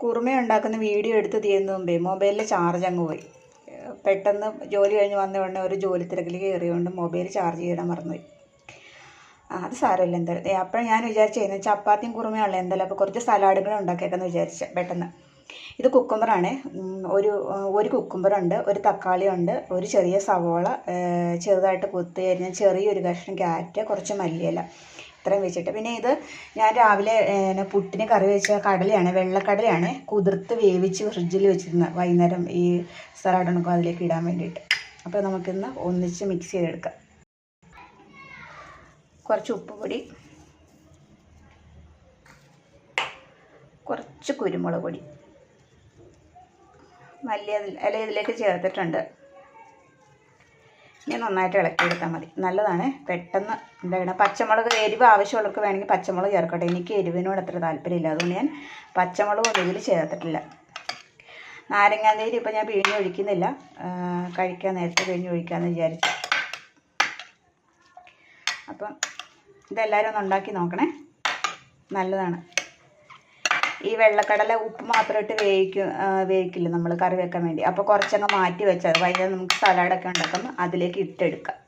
കുറുമ ഉണ്ടാക്കുന്ന വീഡിയോ എടുത്ത് തീരുന്ന മുമ്പേ മൊബൈലിൽ ചാർജ് അങ്ങ് പോയി. പെട്ടെന്ന് ജോലി കഴിഞ്ഞ് വന്ന ഉടനെ ഒരു ജോലി തിരക്കിലേക്ക് കയറിയോണ്ട് മൊബൈൽ ചാർജ് ചെയ്യാൻ മറന്നുപോയി. അത് സാരമില്ല എന്തായാലും. അപ്പോഴും ഞാൻ വിചാരിച്ചു ചപ്പാത്തിയും കുറുമയാണല്ലോ എന്തായാലും. അപ്പോൾ കുറച്ച് സലാഡുകൾ ഉണ്ടാക്കിയേക്കെന്ന് വിചാരിച്ച പെട്ടെന്ന്. ഇത് കുക്കുംബറാണ്. ഒരു ഒരു കുക്കുംബറുണ്ട് ഒരു തക്കാളിയുണ്ട് ഒരു ചെറിയ സവോള ചെറുതായിട്ട് കുത്തി അരിഞ്ഞ ചെറിയൊരു കഷ്ണം ക്യാരറ്റ് കുറച്ച് മല്ലിയില. ഇത്രയും വെച്ചിട്ട് പിന്നെ ഇത് ഞാൻ രാവിലെ പുട്ടിന് കറി വെച്ച കടലയാണ് വെള്ളക്കടലയാണ് കുതിർത്ത് വേവിച്ച് ഫ്രിഡ്ജിൽ വെച്ചിരുന്ന വൈകുന്നേരം ഈ സലാഡ് ഉണക്കും അതിലേക്ക് ഇടാൻ വേണ്ടിയിട്ട്. അപ്പോൾ നമുക്കിന്ന് ഒന്നിച്ച് മിക്സ് ചെയ്തെടുക്കാം. കുറച്ച് ഉപ്പുപൊടി കുറച്ച് കുരുമുളക് പൊടി. മല്ലി ഇല ഇതിലേക്ക് ചേർത്തിട്ടുണ്ട്. ഇനി നന്നായിട്ട് ഇളക്കിയെടുത്താൽ മതി. നല്ലതാണ്. പെട്ടെന്ന് എന്താണ് പച്ചമുളക് എരിവ് ആവശ്യമുള്ളവർക്ക് വേണമെങ്കിൽ പച്ചമുളക് ചേർക്കട്ടെ. എനിക്ക് എരിവിനോട് അത്ര താല്പര്യമില്ല. അതുകൊണ്ട് ഞാൻ പച്ചമുളക് ഒന്നും ഇതിൽ ചേർത്തിട്ടില്ല. നാരങ്ങാനീര് ഇപ്പം ഞാൻ പിഴിഞ്ഞൊഴിക്കുന്നില്ല കഴിക്കാൻ നേരത്തെ പിഴിഞ്ഞൊഴിക്കാമെന്ന് വിചാരിച്ചു. അപ്പം ഇതെല്ലാവരും ഒന്ന് ഉണ്ടാക്കി നോക്കണേ. നല്ലതാണ്. ഈ വെള്ളക്കടല ഉപ്പ് മാത്രം ഇട്ട് വേവിക്കും വേവിക്കില്ല നമ്മൾ കറി വെക്കാൻ വേണ്ടി. അപ്പോൾ കുറച്ചങ്ങ് മാറ്റി വെച്ചാൽ വൈകുന്നേരം നമുക്ക് സലാഡൊക്കെ ഉണ്ടാക്കുമ്പോൾ അതിലേക്ക് ഇട്ടെടുക്കാം.